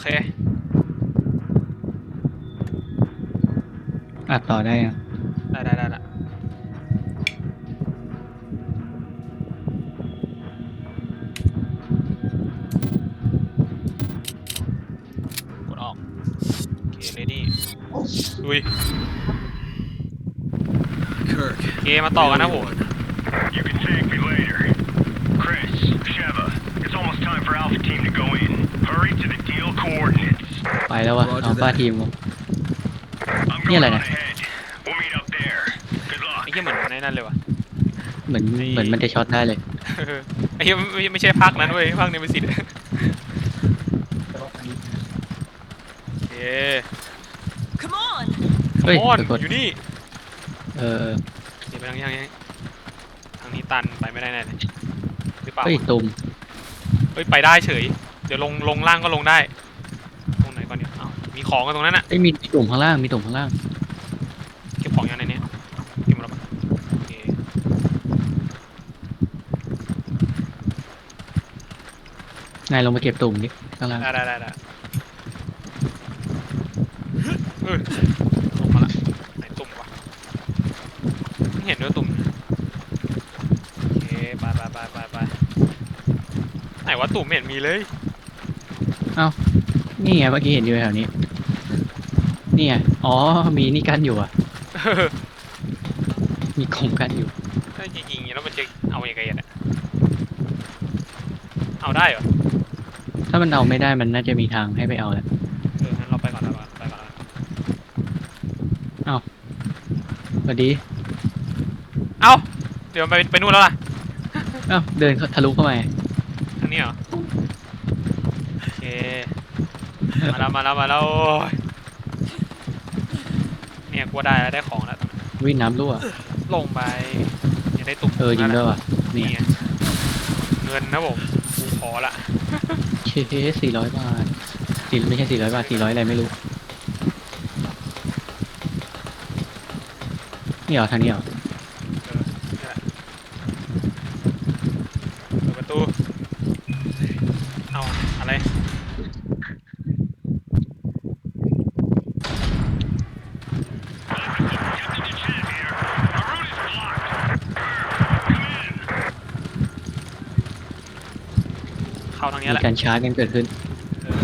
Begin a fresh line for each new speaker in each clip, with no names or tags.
เค
อัดต่อได้อะ
ได้ได้ได้ละกดออก โอเค ready ลุย
Kirk.
โอเค มาต่อกันนะผม
You can thank me later. Chris, Sheva, it's almost time for Alpha Team to go in. Hurry to the deal coordinates.
ไปแล้ววะ
Roger
เอาป้า
that.
ทีม
I'm
Yeah,
going
like
on
that.
ahead. We'll meet up there. Good
ไอ้
luck.
เหี้ยเหมือนในนั้นเลยวะ
เหมือนเหมือนมันจะช็อตได้เลย
ไอ้เหี้ยไม่ไม่ใช่ภาคนั้นเว้ยภาคนี้เป็นสิทธิ์โอเค
Come on!
เฮ้ย
มอน
ไปกด
อยู่นี่
เออเออ
เดี๋ยวไปทางนี้ทางนี้ทางนี้ตันไปไม่ได้แน่เลยหรือเปล่า
เฮ้ยตุ่ม
เฮ้ยไปได้เฉย เดี๋ยวลงลงล่างก็ลงได้ มีของกันตรงนั้นอะ
เอ้ยมีตุ่มข้างล่างมีตุ่มข้างล่าง
เก็บของอย่างในเนี้ยเก็บหมดแล้วปะโอเค
นายลงมาเก็บตุ่มดิข้างล่าง
ได้ได้ได้ได้เอ้ยลงมาละไหนตุ่มวะไม่เห็นด้วยตุ่มโอเคไปไปไปไปไปไหนวะตุ่มไม่เห็นมีเลย
นี่ไงเมื่อกี้เห็นอยู่แถวนี้ นี่ไงอ๋อมีนี่กันอยู่อะ มีกลมกันอยู่
ถ้าจริงๆอย่างนี้แล้วมันจะเอายังไงอะเนี่ยเอาได้เหรอ
ถ้ามันเอาไม่ได้มันน่าจะมีทางให้ไปเอาแหละ
เอองั้นเราไปก่อนแล้วไปก่อนแล้ว
สวัสดี
เอ้าเดี๋ยวไปไปนู่นแล้วล่ะ
เอ้าเดินเข้าทะลุเข้ามา
ทางนี้เหรอโอเคมาแล้วมาแล้วมาแล้วโอ้ย เนี่ยกลัวได้แล้วได้ของแล้ว
วิ่งน้ำรั่ว
ลงไปยังได้ตุ่ม
เออจริงด้วยว่ะ
นี่
นี่
ไงเงินนะผมกูขอละ
เคสี่ร้อยบาทสี่ไม่ใช่สี่ร้อยบาทสี่ร้อยอะไรไม่รู้นี่เหรอทางนี้เหรอ
เออนี่แหละเปิดประตู เอาอะไร เข้าทางเนี้ย
มี
แหละ
การชาร์จกันเกิดขึ้น
เออ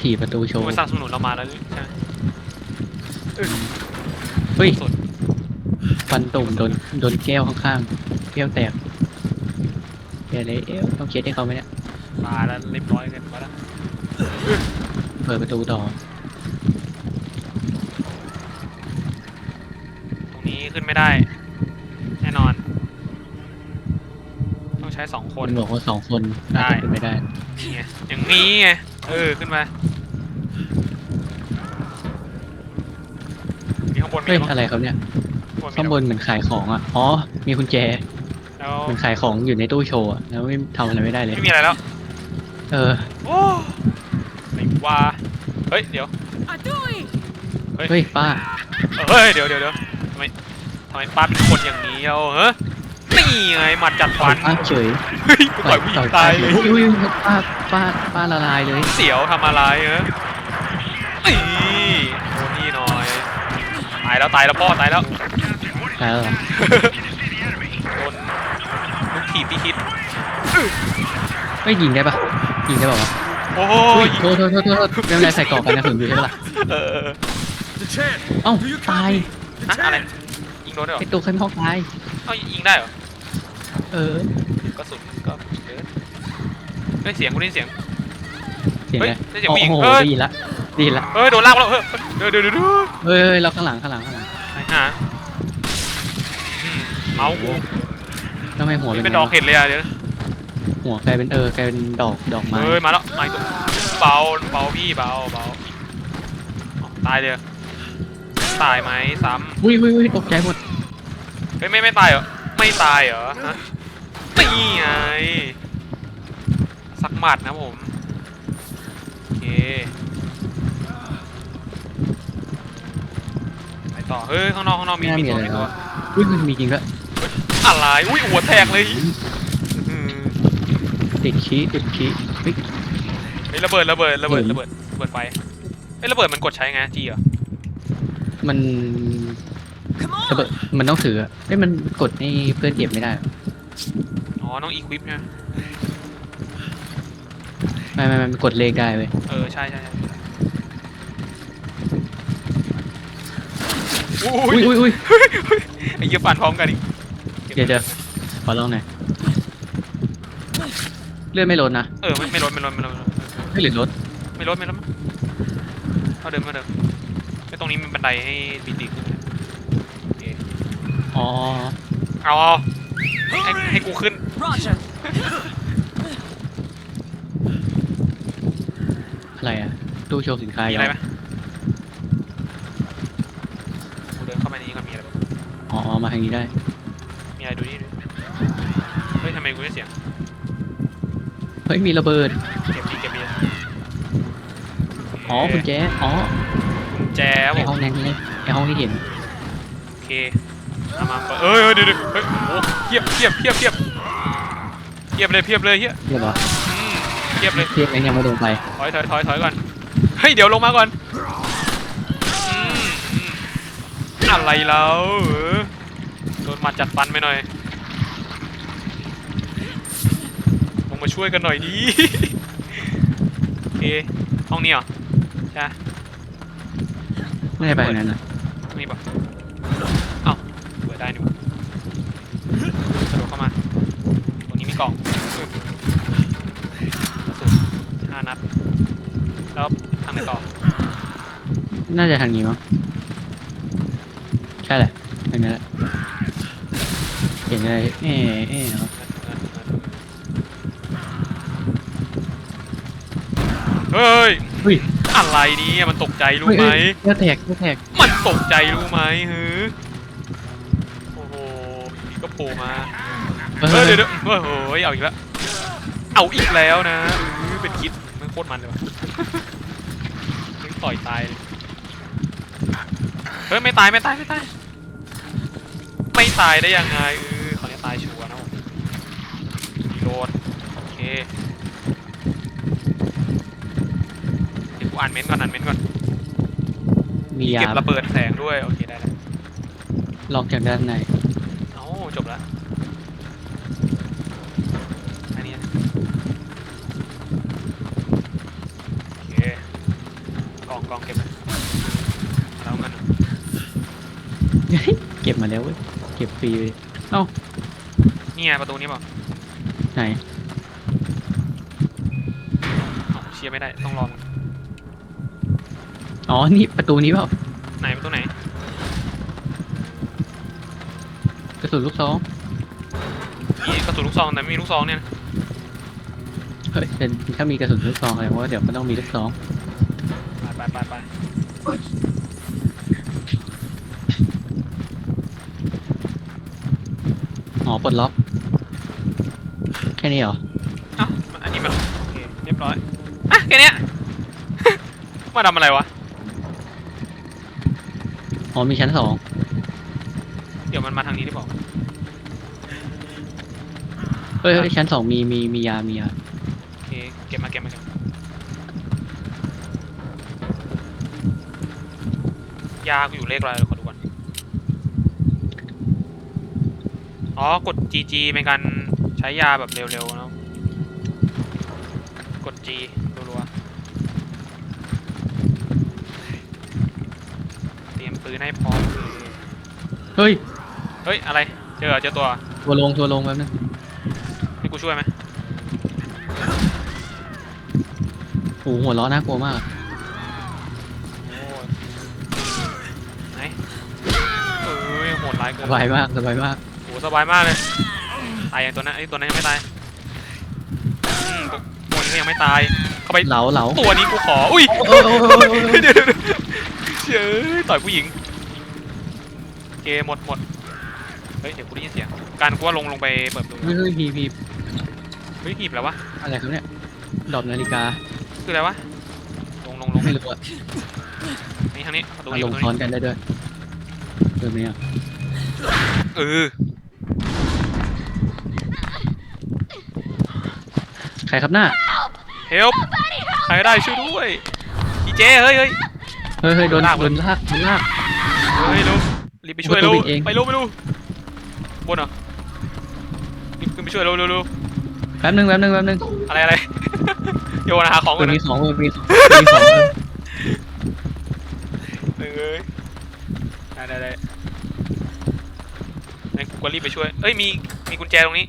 ถีบประตูโชว์
มันสนับสนุนเรามาแล้วใช่ไหม
เฮ้ย
สุด
ฟันตุ่มโดนโดนแก้วข้างๆแก้วแตกเดี๋ยวเลยเอ๊ะต้องเช็ดให้เขาไหมเนี่ย
มาแล้วเรียบร้อยกันมาแล้ว
เปิดประตูต่อ
ตรงนี้ขึ้นไม่ได้ ต้องใช้สองค
คนน บอกว่าสองคนน่า
ได้
จะเป็นไม่ได้
นี่ไงอย่างนี้ไงเออขึ้นมามีข้างบนมี
เฮ้ย
ข้างบน
อะไรครับเนี่ย
มี
ข้างบนเหมือนขายของอะ อ๋อ มีกุญแจ
แล้ว
เหมือนขายของอยู่ในตู้โชว์อะแล้วไม่ทำอะไรไม่ได้เลย
ไม่มีอะไรแล้ว
เออ
โอ้ไหนว่าเฮ้ยเดี๋ยว
Adui!
เฮ้ยป้า
เฮ้ยเดี๋ยวเดี๋ยวเดี๋ยวทำไมทำไมป้าเป็นคนอย่างนี้เอาเฮ้ย นี่ไงหมัดจัดฟัน
ป้าเฉย
เฮ้ยกูต่อยผู้หญิงตายเลย
อุ้ยอุ้ยป้าป้าป้าละลายเลย
เสียวทำอะไรเออนี่โอ้นี่หน่อยตายแล้วตายแล้วพ่อตายแล้ว
ตายแล้วเหรอ
โดนลูกถีบที่คิด
เฮ้ยยิงได้ปะยิงได้ปะวะ
โอ้โห
อุ้ยโทษโทษโทษโทษไม่เป็นไรใส่กรอบกันนะถึงอยู่ใช่ปะล่ะ
เออ
The Chan!
เอ้า
Do you
ตาย
copy?
ฮะอะไรยิงโดนด้วยเหร
ไอ
อ
ตัวข้างนอกตาย
เอ้ายิงได้เหรอ
เออ
กระสุนก็เกินเฮ้ยเสียงกูได้ยินเสียง
เสียง
เฮ้ย
อะไร
ได้เสียง
โอ้
ผู้หญิง
โห
เฮ้ย
ได้ยินละได้ยินละ
เฮ้ยโดนลากมาแล้วเฮ้ยเดี๋ยวเดี๋ยวเดี๋ยวเดี๋ยว
เฮ้ยเฮ้ยเราข้างหลังข้างหลังข้างหลัง
ไอ้ห่าอืมเมาส์กู
ทำไมหัว
นี่
เป็น
เป็นดอกเห็ดเลยอะเดี๋ยว
หัวกลายเป็นเออกลายเป็นดอกดอกไม้
เฮ้ยมาแล้วมาอีกตัวเบาเบาพี่เบาเบาอ๋อตายเลยตายไหมซ้
อุ้ยอุ้ยอุ้ยตกใจหมดำ
เฮ้ยไม่ไม่ตายเหรอไม่ตายเหรอฮะ นี่ไงสักหมัดนะผมโอเคไปต่อเฮ้ยข้างนอกข้างนอกมี
ไม่น่า
มี
มี
ตัว
อะไร
มีตัว
แล้วอุ้ยมันมีจริงด้วย
อะไรอุ้ยหัวแตกเลยอืม
ติดขี้ติดขี้เฮ้ย
เฮ้ยระเบิดระเบิดระเบิดระเบิดระเบิดไฟเอ้ยระเบิดมันกดใช้ไงจีเหรอ
มัน
Come
ระเบิด
on.
มันต้องถืออะเอ้ยมันกดให้เพื่อนเจ็บไม่ได้หรอ
อ๋อต้องอีควิปใช่ไหม
ไม่ไม่ไม่มันกดเลขได้เว้ย
เออ ใช่ใช่ใช่
อุ้ยอุ้ยอุ้ย
ไอ้เหี้ยฟันพร้อมกันอีก
เดี๋ยวเดี๋ยวขอลองหน่อยเลือดไม่ลดนะ
เออไม่ไม่ลดไม่ลดไม่ลด
ไม่หรือลด
ไม่ลดไม่ลดมั้งเอาเดิมเอาเดิมไอ้ตรงนี้มีบันไดให้บีตีขึ้นโอเค
อ๋อ
เอาเอาให้ให้กูขึ้น
Roger.
อะไรอะ ตู้โชว์สินค้า
มี
ย้
อะไร
อน
ไหมกูเดินเข้ามาในนี้ก่อนมีอะไรบ้าง
อ๋ออ๋อมาทางนี้ได้
มีอะไรดูนี่ดูเฮ้ยทำไมกูได้เสียง
เฮ้ย มีระเบิด
เก็บดีเก็บดี
อ๋อคุณแจอ๋อ
กุญแจครับ
ไอ
ผม
ห้องนั้นไงไอห้องที่เห็น
โอเคเอามาเปิดเอ้ยเอ้ยเดี๋ยวเดี๋ยวเฮ้ยโอ้เทียบเทียบเทียบเทียบ เทียบเลยเทียบเลยเฮีย
เรียบร้อย
อืมเทียบเลย
เทียบเองยังไม่ลงไป
ถอยถอยถอยถอยก่อน เฮ้ย เดี๋ยวลงมาก่อนอืมอืมอะไรแล้วเออโดนหมาจัดฟันไปหน่อย ลงมาช่วยกันหน่อยดีโอเค ห้องนี้เหรอ ใช่
ไม่ได้ไปทางนั้นนะ
นี่ปะเอ้าเปิดได้นี่หว่ากระโดดเข้ามา ตรงนี้มีกล่องปึ๊บกระสุนห้านัด แล้วทางไหนต่อ
น่าจะทางนี้มั้งใช่แหละทางนั้นแหละเห็นอะไรเอ๊ะเอ๊ะเหรอ
เฮ้ย
เฮ้ย
อะไรเนี่ยมันตกใจรู้
เฮ้ย
ไหม
เฮ้ยเลือดแตกเลือดแตก
มันตกใจรู้ไหมฮือโอ้โหนี่ก็โผล่มา
เฮ้
เฮ้ย
ย
เดี๋ยวเดี๋ยวเฮ้ยโอ้ยเอาอีกแล้ว เอาอีกแล้วนะอื้อเป็นคิดมันโคตรมันเลยว่ะมึงต่อยตายเลย เฮ้ยไม่ตายไม่ตายไม่ตาย ไม่ตายได้ยังไงเออเขาเนี่ยตายชัวร์นะผมรีโหลดโอเคเดี๋ยวกูอ่านเม้นต์ก่อนอ่านเม้นต์ก่อน
มียา
เก็บระเบิดแสงด้วยโอเคได้แล้ว
ลองจากด้านใน
เอ้าจบแล้วอันนี้นะโอเคกองกองเก็บไว้แล้วเงิน
เก็บ มาแล้วเว้ยเก็บฟรีเลยเอ้า
นี่ไงประตูนี้เปล่า
ไหน
เอ้าเชียร์ไม่ได้ต้องลอง
อ๋อนี่ประตูนี้เปล่า
ไหนประตูไหน
กระสุนลูกซอง
มีกระสุนลูกซองแต่ไม่มีลูกซองเนี่ยนะ
เฮ้ยแต่ถ้ามีกระสุนลูกซองอะไรว่าเดี๋ยวก็ต้องมีลูกซอง
ไปไปไปไป
อ๋อ ปลดล็อก แค่นี้เหรอ
เอ้าอันนี้มันโอเคเรียบร้อยอะแค่เนี้ย มาทำอะไรวะ
อ๋อมีชั้นสอง
เดี๋ยวมันมาทางนี้ได้บอก
เฮ้ยเฮ้ยชั้นสองมีมีมียา มียา
โอเคเก็บมาเก็บมาเก็บมายากูอยู่เลขอะไรเดี๋ยวข อดูก่อนอ๋อ กด GG เป็นการใช้ยาแบบเร็วๆเนาะ กด G รัวๆ เตรียมปืนให้พร้อม
เฮ้ย
เฮ้ย อะไร เจอเหรอเจอตัวเหรอ
ตัวลงตัวลงแป๊บนึง
ให้กูช่วยไหม
โอ้โหหัวล้อน่ากลัวมาก
โอ้ยไหนเอ้ยโหดร้ายเกิ
ส
น
บายมากสบายมาก
โห สบายมากเลยตายอย่างตัวนั้นไอ้ตัวนั้นยังไม่ตายอืมตัวตัวนี้ก็ยังไม่ตาย เข้าไป
เหลาเหลา
ตัวนี้กูขอ อุ้ย
โอ้ยโอ้ยโอ้ยโอ้ย
เดี๋ยวเดี๋ยวเดี๋ยวเฉยต่อยผู้หญิงเกมหมดหมดเฮ้ยเดี๋ยวกูได้ยินเสียง การกูว่าลงลงไปเปิดประตู
เฮ้ยเฮ้ยพีพี
เฮ้ยหีบแล้ววะ
อะไรครับเนี่ยดอกนาฬิกา
คืออะไรวะลงลงลง
ไม่รู้อะ
นี่ทางนี้ประตู
มา
นี้
ล
ป
ง
ระตู
ซ้อน
นี้
กันได้ด้วยเจอไหมอะ
เออ
ใครครับหน้า
เเฮลใครก็ได้ช่วยด้วยอีเจเฮ้ยเฮ้ย
เฮ้ยเฮ้ยโดน
ลาก
โดนลากโดนลาก
เฮ้ยเร็วรีบไปช่วย
ประตู
เร็ว
ปิดเอง
ไปเร็วไปเร็วบนเหรอรีบขึ้นไปช่วยเร็วเร็วเร็ว
แป๊บนึงแป๊บนึงแป๊บนึง
อะไรอะไร โยนหาของ
ตั
กั
วน
นะ
มีของตัวมีของมีของ
เอ้ยได้ได้ได้งั้นกูก็รีบไปช่วยเอ้ยมีมีกุญแจตรงนี้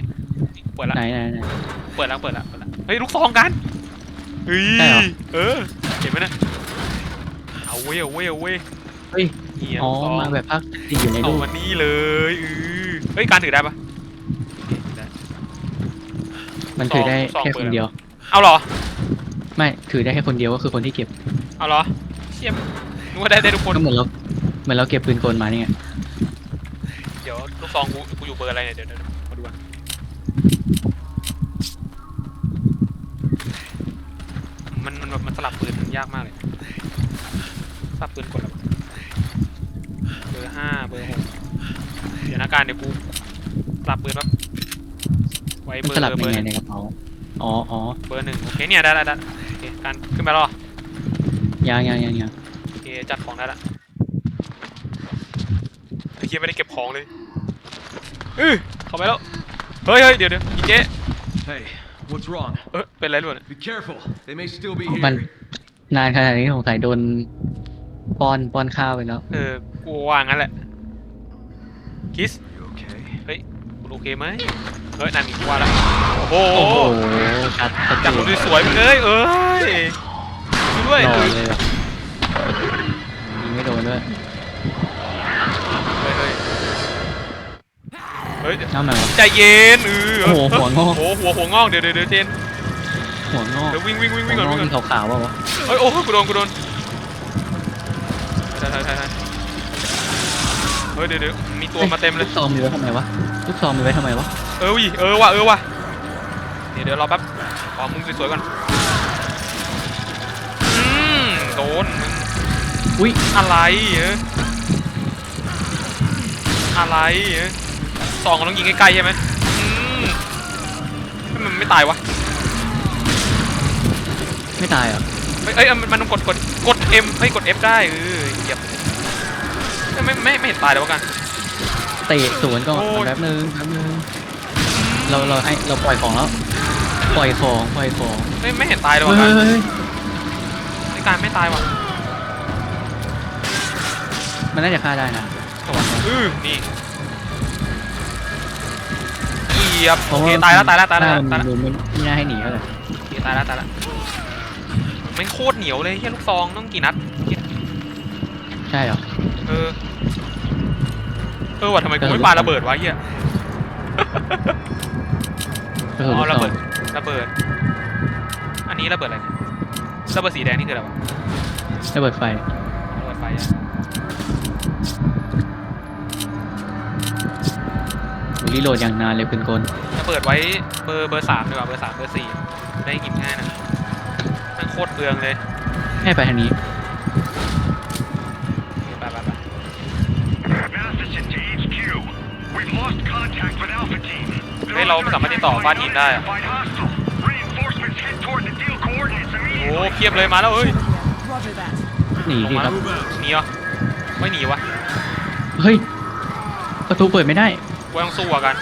เปิดละ
ไหนไหนไหน
เปิดแล้วเปิดแล้วเปิดแล้ว เฮ้ยลูกซองกันเฮ้ย
ใช่เหรอ
เออเห็นไหมนะเอาเว้ยเอาเว้ยเอาเว้ย
เฮ้ย
นี่ะ
อ๋อ
ลูกซง
มาแบบพักที่อยู่ใน
เอา
รูป
มานี่เลยเออเฮ้ยการถือได้ปะได้
มันถือได้
ซอง
แค่
เปิ
ค
ด
นเดียว
เอาเหรอ
ไม่ถือได้แค่คนเดียวก็คือคนที่เก็บ
เอาเหรอเชี่ยมนึกว่าได้ได้ทุกคน
ก็เหมือนเราเหมือนเราเก็บปืนกลมานี่ไง
เดี๋ยวลูกซองกูกูอยู่เบอร์อะไรเนี่ยเดี๋ยวเดี๋ยว ยากมากเลยสลับปืนกดแล้วเบอร์ห้าเบอร์หกเดี๋ยวนะการเดี๋ยวกูสลับปืนแป๊บไว้
มัน
เบอร์
สลับ
เบ
ยั
องร์ห
ไง
นึ่ง
ในกระเป๋าอ๋ออ๋อ
เบอร์หนึ่งโอเคเนี่ยได้ได้ได้โอเคการขึ้นมาแล้วเหรอ
ยังยังยังยัง
โอเคจัดของได้ละไอ้เหี้ยไม่ได้เก็บของเลยเออเข้าไปแล้วเฮ้ยเฮ้ยเดี๋ยวเดี๋ยวอีเจ๊
Hey, what's wrong?
เออเป็นไรด้วยเนี่ย
Be careful. They may still be
มัน
here.
นานขนาดนี้สงสัยโดนป้อนป้อนข้าวไปแล้ว
เออกูว่างั้นแหละคิส
You okay?
คุณโอเคไหมเฮ้ยนั่นกูว่าละโอ้โห
โอ้โหชัดชัดเจ
จาก
น
คนสวยๆไปเลยเอ้ยช่วยด้วย
รอ
เออ
เลยแบบยิงไม่โดนด้วย
เฮ้ยเฮ้ยเฮ้ยเดี๋ยว
น้ำไหนวะ
ใจเย็นเออ
โอ้โหหัวงอก
โอ้โหหัวหัวงอกเดี๋ยวเดี๋ยวเดี๋ยวเจน
หัวงอก
เดี๋ยววิ่งวิ่งวิ่ง
หั
วิ่
ว
งก่อน
งอก
วิ่งก่อน
มีขาวๆเปล่าวะ
เอ้ยโอ้โหกูโดนกูโดนใช่ใช่ใช่ใช่เฮ้ยเดี๋ยวเดี๋ยวมีตัวมาเต็มเลย
ลูกซองมีไว้ทำไมวะลูกซองมีไว้ทำไมวะ
เออวิเออว่ะเออว่ะเดี๋ยวเดี๋ยวรอแป๊บขอมุมสวยๆก่อนอืมโดนมึง
อุ้ย
อะไรเอออะไรเออสองก็ต้องยิงใกล้ๆใช่ไหมอืมทำไมมันไม่ตายวะ
ไม่ตายเหรอ
เอ้ย เอ้ยมันมันต้องกดกดกด M เฮ้ยกด F ได้เออเหยียบเอ้ยไม่ไม่ไม่เห็นตายเลยวะกัน
เตะสวนก่อน
โอ้ย
แป๊บนึงแป๊บนึงเราเราให้เราปล่อยของแล้วปล่อยของปล่อยของ
ไม่ไม่เห็นตายเลยวะ
เฮ้
กัน
ยเฮ้ยเฮ้ย
ไอ้การไม่ตายว่ะ
มันน่าจะฆ่าได้นะ
อือนี่เหยียบโอเคตายแล้วตายแล้วตายแล้ว
หน้
ตาย
มัน
แล้ว
ดูไม่ไม่น่าให้หนีเท่าไหร่
โอเคตายแล้วตายแล้ว แม่งโคตรเหนียวเลยเฮียลูกซองต้องกี่นัด
ใช่เหรอ
เออ เออว่ะทำไมกูไม่ปาระเบิดวะเฮีย
ก็คือ
อ๋
ลู
อก
ซ
ระ
อง
เบิดระเบิด อันนี้ระเบิดอะไรเนี่ยระเบิดสีแดงนี่คืออะไรวะ
ระเบิดไฟ
ระเบิดไฟอะ
รีโหลดอย่างนานเลยปืนกล
ระเบิดไว้เบอร์เบอร์สามดีกว่าเบอร์สามเบอร์สี่ได้หยิบง่ายนะมัน โคตรเปลืองเลย
ให้ไปทางนี้
ไปไปไป
Matheson to HQ. We've lost contact with Alpha Team. They're
เฮ้ยเราไม่สามารถติดต่อฟ้าทีมได้อะ
Identified hostile. Reinforcements head toward the deal coordinates
โอ้
immediately.
เพียบเลยมาแล้วเอ้ย
Roger that.
หนีสิครับ
Move out.
หนีเหรอไม่หนีวะ
เฮ้ย ประตูเปิดไม่ได้
กูต้องสู้อะกัน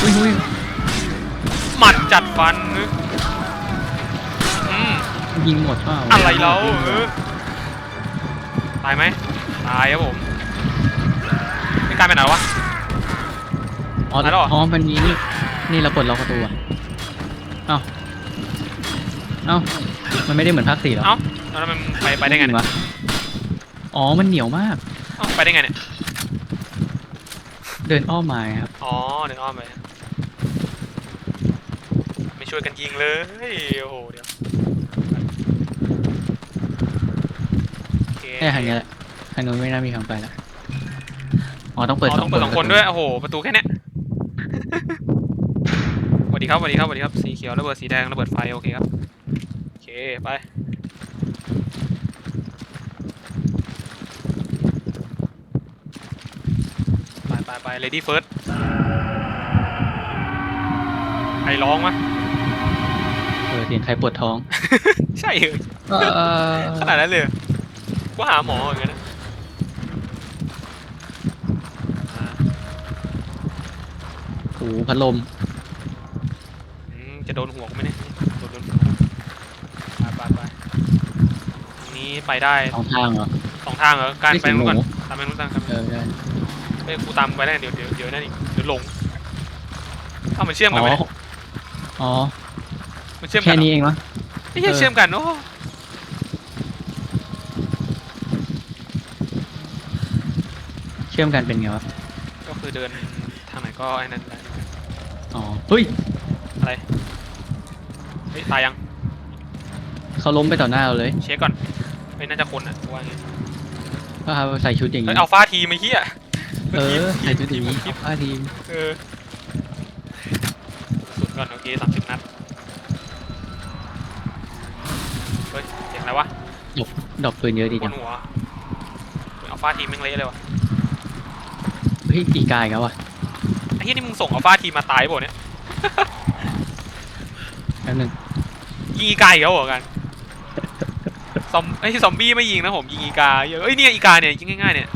อุ้ยอุ้ย
หมัดจัดฟันนึกอืม
ยิงหมดเปล่า
อะไรเราเออตายไหมตายครับผมไม่กลายไปไหนวะ
อ๋อ
ตายแล้วเหรอ
อ๋อมันมีนี่ นี่เราปลดล็อกประตูอะเอ้า เอ้า มันไม่ได้เหมือนภาคสี่หรอ
เอ้าแล้วมันไปไปได้ไงเนี่ยวะ
อ๋อ มันเหนียวมาก
เอ้าไปได้ไงเนี่ย
เดินอ้อมมาครับ
อ๋อเดินอ้อมไปไม่ช่วยกันยิงเลยโอ้โหเดี๋ยวโอ เค
แค่ทางนี้แหละทางนู้นไม่น่ามีทางไปแล้วอ๋อต้องเปิด
อ๋อ
ส
ต้
อ
องงเปิดสองคน
ประตู
ด้วยโอ้โหประตูแค่เนี้ย สวัสดีครับสวัสดีครับสวัสดีครับสีเขียวระเบิดสีแดงระเบิดไฟโอเคครับโอเคไปไปไปไป lady first ใครร้องมะ
อเสียงใครปวดท้อง
ใช่เหรอ
เออ
ขนาดนั้นเลยเหรอ กูหาหมออย่างนั้นนะอ่า
โอ้โหพัดลม
อืมจะโดนหัวกูไหมเนี่ยโดนโดนหัวไปไปไปตรงนี้ไปได้
สองทางเหรอ
สองทางเหรอการ
ไม่
ไป
ถึง
นู้นก่อน
หนู
ตามไปนู้นตามไป
เออได้
เฮ้ยกูตามไปได้เดี๋ยวเดี๋ยวเดี๋ยวนั่นอีกเดี๋ยวหลงเอ้ามันเชื่อมกั
อ๋
น
อ
ไหม
อ๋อ
มันเชื่อมกั
แค่
นเหร
นี้
อ
เองวะ
ไอ้เหี้ย
เออ
เชื่อมกันโอ้
ชื่อมกันเป็นไงวะ
ก็คือเดินทางไหนก็ไอ้นั่นได้
อ๋อ เฮ้ย
อะไรเฮ้ยตายยัง
เขาล้มไปต่อหน้าเราเลย
เช็คก่อนเฮ้ยน่าจะคนอะกูว่างี้
ก็เขาใส่ชุดอย่าง
เฮ้ย
นี้
เอาฟ้าทีมไอ้เหี้ย
เออ ใส่ชุดอย่างนี้
คิด
ผ้าทีม
เออสุดก่อนโอเคสามสิบนัดเฮ้ยเสียงอะไรวะ
ดอกดอกปืนเยอะดี
บ
จั
น
ง
หัวเอาฟ้าทีมแม่งเละเลยวะ
เฮ้ยตีกายกันวะ
ไอ้เหี้ยนี่มึงส่งเอาฟ้าทีมมาตายเปล่าเนี่ย
แป๊บนึง
ยิงอีกาอีกแล้วเหรอกันซอมไอ้ยซอมบี้ไม่ยิงนะผมยิงอีกาเยอะเอ้ยเนี่ยอีกาเนี่ยยิงง่ายๆเนี่ย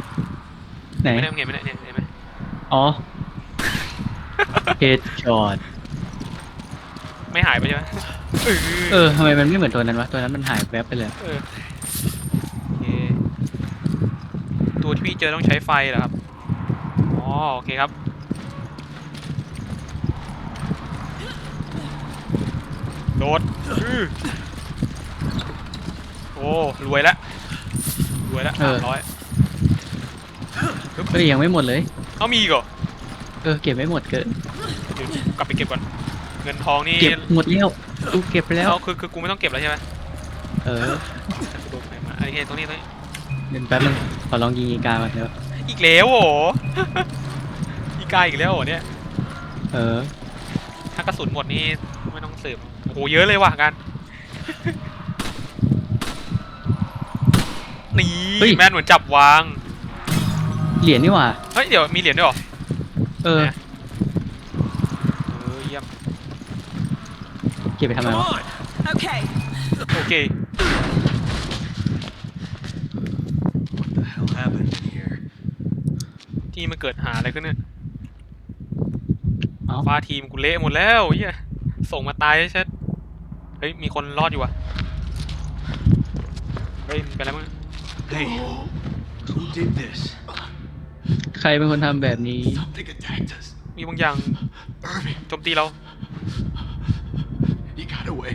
ไหน
ไม่ได้มึงเห็นไหมเนี่ยเนี่ยเห็นไหม
อ๋อเฮดช็อต
ไม่หายไปใช่ไหมเออ
เออทำไมมันไม่เหมือนตัวนั้นวะตัวนั้นมันหายแวบไปเลย
เออโอเคตัวที่พี่เจอต้องใช้ไฟเหรอครับอ๋อ โอเคครับ โดดอื้อโอ้รวยแล้วรวยแล้ว
เออ
สามร้อย
เฮ้ยยังไม่หมดเลย
เขามีอีกเหรอ
เออเก็บไม่หมดเกิน
เดี๋ยวกลับไปเก็บก่อน เงินทองนี่
เก็บหมดแล้วกูเก็บไปแล้ว
เอาคือคือกูไม่ต้องเก็บแล้วใช่ไหม
เออ
กูโดนไปมาอันนี้ตรงนี้ตรงนี้
เดี๋ยวแป๊บนึงขอลองยิงอีกาก่อนเดี๋ยว
อีกแล้วโห อีกาอีกแล้วเหรอเนี่ย
เออ
ถ้ากระสุนหมดนี่ไม่ต้องสืบโอ้โหเยอะเลยว่ะกันนี่
เฮ้ย
แม่นเหมือนจับวาง
เหรียญนี่หว่า
เฮ้ยเดี๋ยวมีเหรียญด้วยเหรอ
เออ
เนี่ยเออเยี่ยม
เก็บไปทำไม
Come
วะ
on!
Okay.
โอเค
What the hell happened in here?
ที่มันเกิดหาอะไรขึ้นเนี่ย
เอ้า
ฟ้าทีมกูเละหมดแล้วเฮียส่งมาตายใช่เฮ้ยมีคนรอดอยู่วะเฮ้ยเป็นไรมั้ง
Hey, who did this?
ใครเป็นคนทำแบบนี้
Something attacked us.
มีบางอย่าง
Irving,
โจมตีเรา
he got away.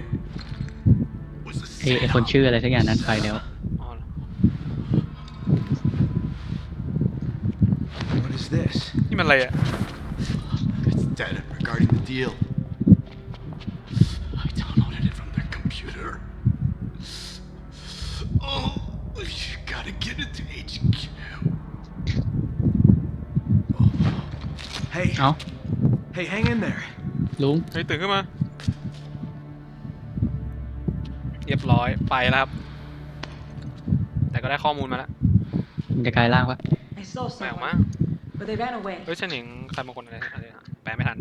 Was the
เอไอคนชื่ออะไรสักอย่างนั้นไปแล้ว
อ๋อเหรอ
What is this?
นี่มันอะไรอะ
It's data regarding the deal. I downloaded it from their computer. Oh, you gotta get it to HQ. Oh. Hey,
เอ้า
hey, hang in there.
ลุง
เฮ้ยตื่นขึ้นมา เรียบร้อยไปแล้วครับ แต่ก็ได้ข้อมูลมาแล้ว
มันจะกลายร่างปะ
I saw
ไม่ออกมา
someone, but they ran away.
เฮ้ยฉันเห็นใครบางคนอะไรอะไรนะแปลไม่ทัน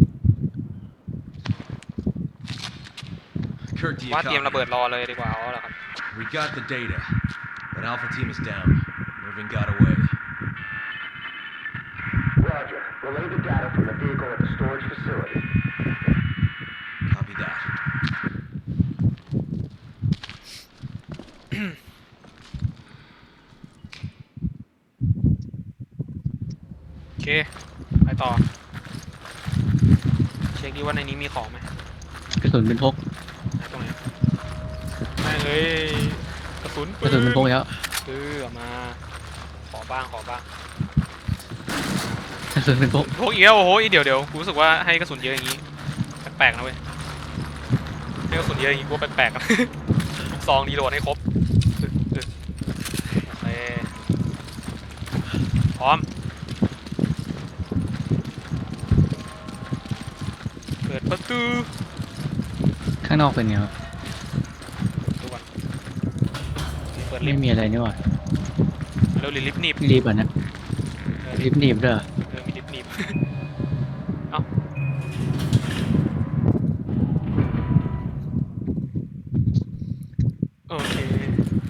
Kirk, do you
ว่าเตรียม
copy?
ระเบิดรอเลยดีกว่าเอาละครับ
We got the data, but Alpha Team is down. Irving got away.
Roger. Relay the data from the vehicle at the storage facility.
Copy that.
โอเค ไปต่อ เช็คดี ว่าในนี้มีของไหม
กระสุนเป็นพก
ไหนตรงไหนไม่งเลยกระสุน
กระสุนเป็นพกแล้ว
เออเอามา ขอบ้างขอบ้าง
กระสุนเป็นพก
พวกอีกแล้วโอ้โหเดี๋ยวเดี๋ยวกูรู้สึกว่าให้กระสุนเยอะอย่างนี้แปลกๆนะเว้ยให้กระสุนเยอะอย่างนี้กูว่าแปลกๆนะซองดีโหลดให้ครบเออโอเคพร้อม เปิดประตู
ข้างนอกเป็นไงวะ
ดูก่อนเปิดลิ
ไม่
ฟต์
มีอะไรนี่หว่า
แล้วลิฟต์หนีบ
รีบอะนะ
เออ
รีบหนีบด้วยเหรอ
เออมีลิฟต์หนีบเอ้า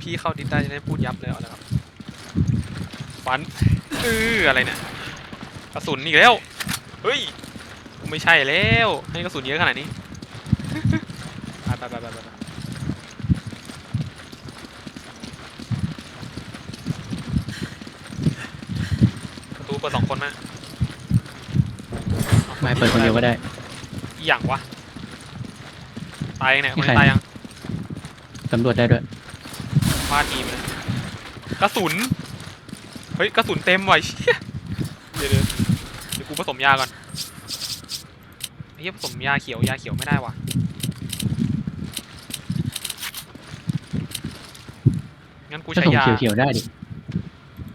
พี่เข้าดิสได้จะได้พูดยับเลยเอาละครับฟันเอออะไรเนี่ยกระสุนอีกแล้ว เฮ้ย ไม่ใช่แล้วให้กระสุนเยอะขนาดนี้ไปไปไปไปไปประตูเปิดสองคนไหม
ไม่เปิดคนเดียวก็ได้
อีหยังวะ ตายยังเนี่ยคน
ใคร
นี้ตายยัง
ตำรวจได้ด้วย
ฟาดทีมเลยกระสุน เฮ้ย กระสุนเต็มว่ะไอ้เชี่ยเดี๋ยวเดี๋ยวเดี๋ยวกูผสมยาก่อนไอ้ เหี้ยผสมยาเขียวยาเขียวไม่ได้ว่ะงั้นกู
ถ้า
ใช้
ส่ง
ยา
เขียวๆได้ดิ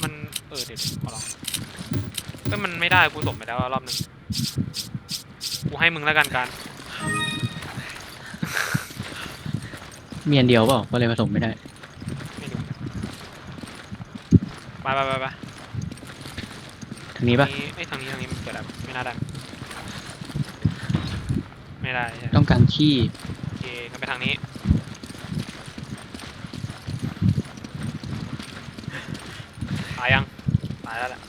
มันเออเดี๋ยวเดี๋ยวขอลองเอ้ยมันไม่ได้กูส่งไปแล้วรอบหนึ่งกูให้มึงแล้วกันการ
มีอันเดียวเปล่าก็เลยผสมไม่ได้
ไม่รู้ไปไปไปไป
ทางนี้ปะ
ไอ้ยทางนี้ทางนี้มันเปิดแล้วไม่น่าได้ ไม่ได้ใช่
ต้องการขี้
โอเคงั้นไปทางนี้ ตายยัง ตายแล้วแหละ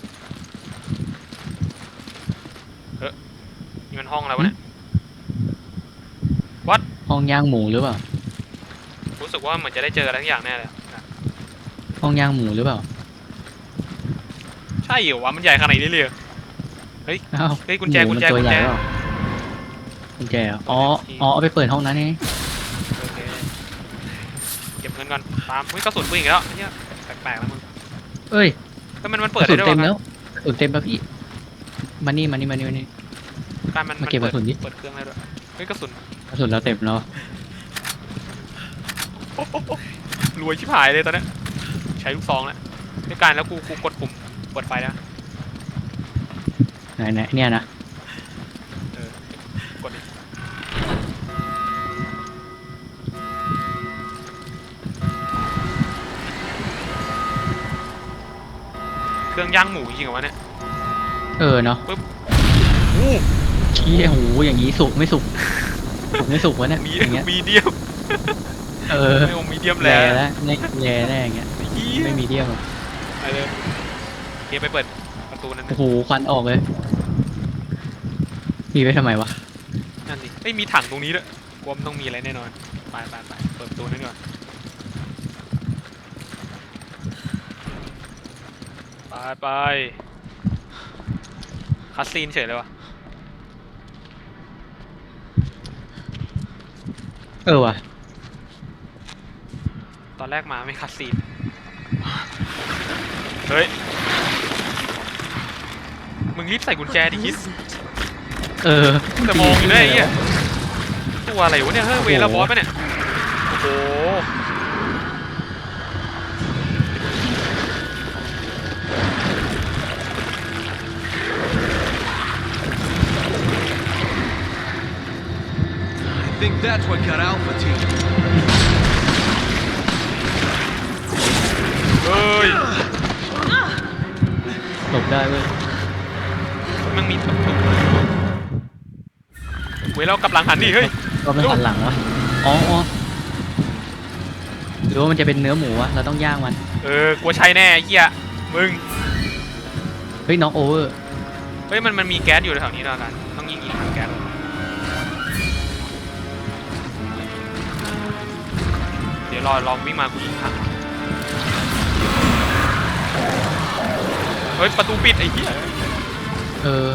เฮ้ยนี่มันห้องอะไรวะเนี่ย
ห้องย่างหมูหรือเปล่า
รู้สึกว่าเหมือนจะได้เจออะไรทุกอย่างแน่เลยอะ
ห้องย่างหมูหรือเปล่า
ใช่เหรอวะ มันใหญ่ขนาดนี้เลยเหรอ
อ้าว
เฮ้ยกุญแจ
หมู
กุญ
มัน
แจ
ตัว
กุญ
ให
แจ
ญ่เปล่า กุญแจเหรออ๋อ อ๋อเอาไปเปิดห้องนั้นไง
โอเคเก็บเงินก่อนตามเฮ้ยกระสุนปืนอีกแล้วเนี่ยแปลกๆแล้วมึง
เอ้ย
ก็มันมัน
ก
เปิด
ระสุ
ได้
น
ด้วย
เต็ม
วะ
แล้วกระสุนเต็มแล้วพี่มานี่มานี่มานี่มานี่
การมัน
มาเก็บ
ปิด
กระสุนดิ
เปิดเครื่องได้ด้วยเฮ้ยกระสุน
กระสุนเราเต็มแล้ว
รวยชิบหายเลยตอนเนี้ยใช้ลูกซองแล้วด้วยการแล้วกูกูกดปุ่มเปิดไฟแล้ว
ไหนไหนเนี่ยนะ
เครื่องย่างหมูจริงเหรอวะเนี่ย
เออเนาะ
อู้
ชี้โอ้โหอย่างนี้สุกไม่สุก สุกไม่สุกวะเนี่ย
มี
อย่างเงี้ย
มีเดียม
เออ
ไม่เอามีเดียม
แล
แล้ว
แล้วในแลแน่อย่างเงี้ย
เหี้ย
ไม่มีเดียม
ไปเลยเกียร์ไปเปิดประตูนั้น
โอ้โหควันออกเลย มีไว้ทำไมวะ
นั่นสิไม่มีถังตรงนี้ด้วยกลัวมันต้องมีอะไรแน่นอนไปไปไปเปิดประตูนั้นดีกว่า ไปไปคัสซีนเฉยเลยวะ
เออว่ะ
ตอนแรกมาไม่คัสซีน เฮ้ย มึงรีบใส่กุญแจดิคิด
เออ
แต่มองอยู่ได้ไอ้เหี้ยตัวอะไรวะเนี่ย เฮ้ย เวลาบอสปะเนี่ย โอ้โห
that's what got Alpha Team.
เฮ้ย
หลบได้เว้ย
มันมีเว้ยเรากลับหลังหันดิเฮ้ย
ก็ไม่หันหลังวะ อ๋ออ๋อหรือว่ามันจะเป็นเนื้อหมูวะ เราต้องย่างมัน
เออกลัวใช่แน่ไอ้เหี้ยมึง
เฮ้ยน็อกโอเวอร์
เฮ้ยมันมันมีแก๊สอยู่แถวนี้แล้วกัน ดี๋ยวรอลองวิ่งมากูยิงถังเฮ้ยประตูปิดไอ้เหี้ย
เออ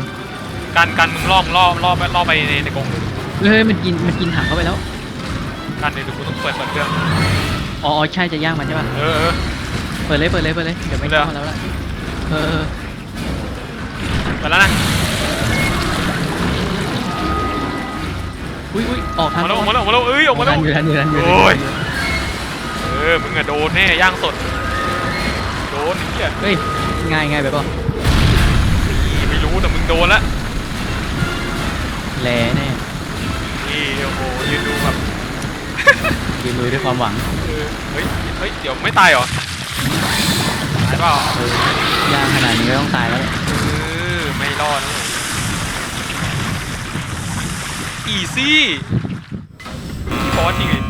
การการมึงล่อมล่อล่อไปล่อไปในในกรง
เฮ้ยมันกินมันกินถังเข้าไปแล้ว
การเดี๋ยวกูต้องเปิดเปิดเครื่อง
อ๋ออ๋อใช่จะย่างมันใช่ป่ะ
เออเออ
เปิดเลยเปิดเลยเปิดเลยเดี๋ยวไม่
เปิดเลย
เข้ามาแล้วละเออเออ
ไปแล้วนะ
อุ้ยอุ้ยออกทาง
มาแล้วออกมาแล้วออกมาแล้วเอ้ยออกมาแล้ว
อยู่ทันอยู่ทันอยู่ทัน
โอ้ยเออมึงอะโดนแน่ย่างสด โดนไอ้เหี้ย
เฮ้ย ง่ายง่ายไปป่ะ
ไม่รู้แต่มึงโดนละ
แลแน่
นี่โอ้โหยืนดูแบบ
ยืนลุยด้วยความหวัง
เออเฮ้ยเฮ้ยเดี๋ยวไม่ตายเหรอตายเปล่า
เออย่างขนาดนี้ก็ต้องตายแล้วแหละ
เออไม่รอดนะผมอีซี่บอสจริงไง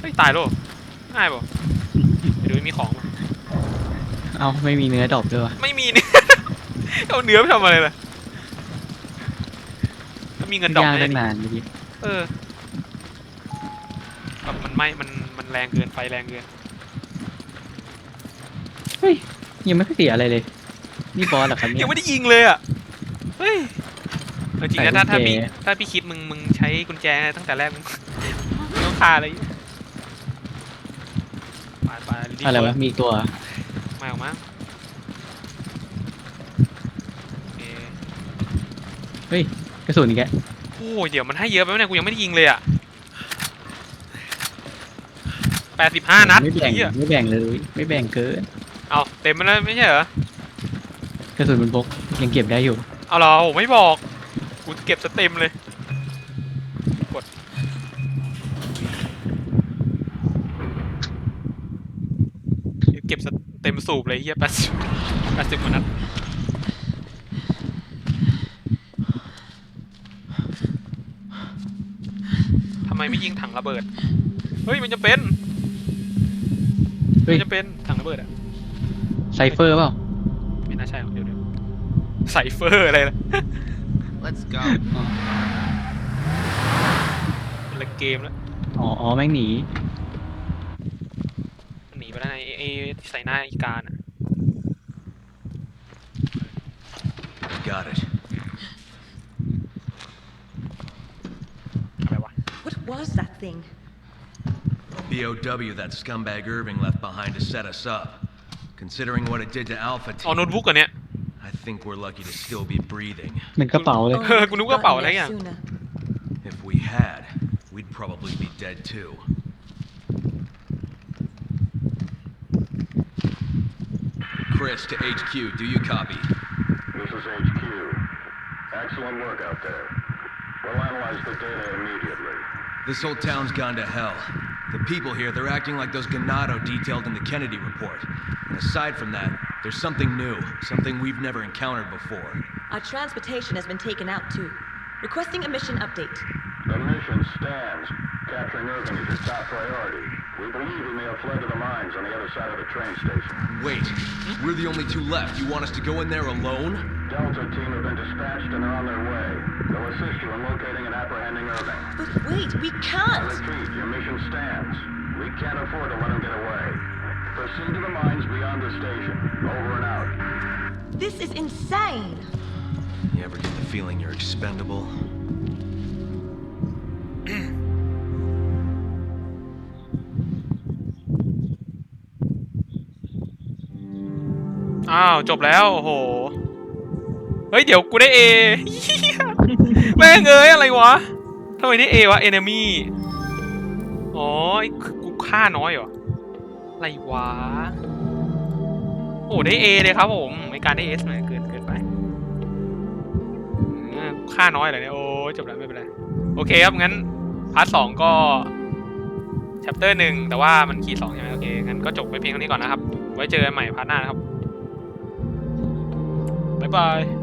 เฮ้ยตายแล้วเหรอง่ายป่ะไปดูมีของปะ
เอาไม่มีเนื้อดอกด้วยวะ
ไม่มีเนี่ย เอาเนื้อไปทำอะไรล่ะถ้ามีเงินดอก
ย่าง
ไม่ได้
ตั้ง
ดิ
นานเมื่อกี้
เออแบบมันไหม่มันมันแรงเกินไฟแรงเกิน
เฮ้ยยังไม่ค่อยเสียอะไรเลย นี่บอสเหรอครับเนี่
ยั
ย
งไม่ได้ยิงเลยอะเฮ้ยเอาจริงนะถ้า
ใส่
ถ้า
กุญแจ
พี่ถ้าพี่คิดมึงมึงใช้กุญแจตั้งแต่แรกมึงมึงต้องคาอะไรไป ไปรีบ
อะไร
เปิ
วะ
ด
มีอีกตัว
มาออกมาโอเค
เฮ้ยกระสุนอีกแก
โอ้ยเดี๋ยวมันให้เยอะไปไหมเนี่ยกูยังไม่ได้ยิงเลยอะแปดสิบห้านัด
ไม่แบ่ง
ไอ้เหี้ย
ไม่แบ่งเลย ไม่แบ่งเกิน
เอาเต็มมันแล้วไม่ใช่เหรอ
กระสุนมันพกยังเก็บได้อยู่
เอาเหรอผมไม่บอก กูเก็บสเต็มเลย ต็มสูบเลยเฮียแปดสิบแปดสิบกว่านัดทำไมไม่ยิงถังระเบิด เฮ้ยมันจะเป็น
เฮ้ย
มันจะเป็นถังระเบิดอะ
ไซเฟอร์เปล่า
ไม่น่าใช่หรอกเดี๋ยวเดี๋ยวใส่เฟอร์อะไรนะ
Let's go.
เป็นละเกมแล้ว
อ๋ออ๋อแม่งหนี
มันหนี ไปแล้วไอ้ไอ้ใส่หน้าอีกาน่ะ
Got it.
อะไรวะ
What was that thing?
BOW that scumbag Irving left behind to set us up. Considering what it did to Alpha
เอา
Team,
โน้ตบุ๊กกันเนี่ย
I think we're lucky to still be breathing.
เหมือนกระเป๋าเลย
Oh,
Ờ,
if
cũng
we'd
đúng có bảo
gotten
đấy
there
à?
sooner.
If we had, we'd probably be dead too. Chris to HQ, do you copy?
This is HQ. Excellent work out there. We'll analyze the data immediately.
This whole town's gone to hell. The people here, they're acting like those Ganado detailed in the Kennedy report. And aside from that, there's something new, something we've never encountered before.
Our transportation has been taken out too. Requesting a mission update.
The mission stands. Capturing Irving is your top priority. We believe he may have fled to the mines on the other side of the train station.
Wait, we're the only two left. You want us to go in there alone?
Delta team have been dispatched and are on their way. They'll assist you in locating and apprehending Irving.
But wait, we can't!
repeat, your mission stands. We can't afford to let him get away. Proceed to the mines beyond the station. Over and out.
This is insane!
You ever get the feeling you're expendable?
อ้าว จบแล้ว โอ้โห เฮ้ย เดี๋ยวกูได้ A แม่งเอ้ย อะไรวะทำไมได้ A วะ enemy อ๋อไอ้กูฆ่าน้อยเหรอ อะไรวะ โอ้ได้ A เลยครับผมไม่การได้ S หน่อยเกินเกินไปอืมฆ่าน้อยเหรอเนี่ยโอ้จบแล้วไม่เป็นไร โอเคครับ งั้น พาร์ทสองก็ chapter หนึ่งแต่ว่ามันคีย์สองใช่ไหมโอเค งั้นก็จบไปเพียงเท่านี้ก่อนนะครับ ไว้เจอกันใหม่พาร์ทหน้านะครับ Goodbye.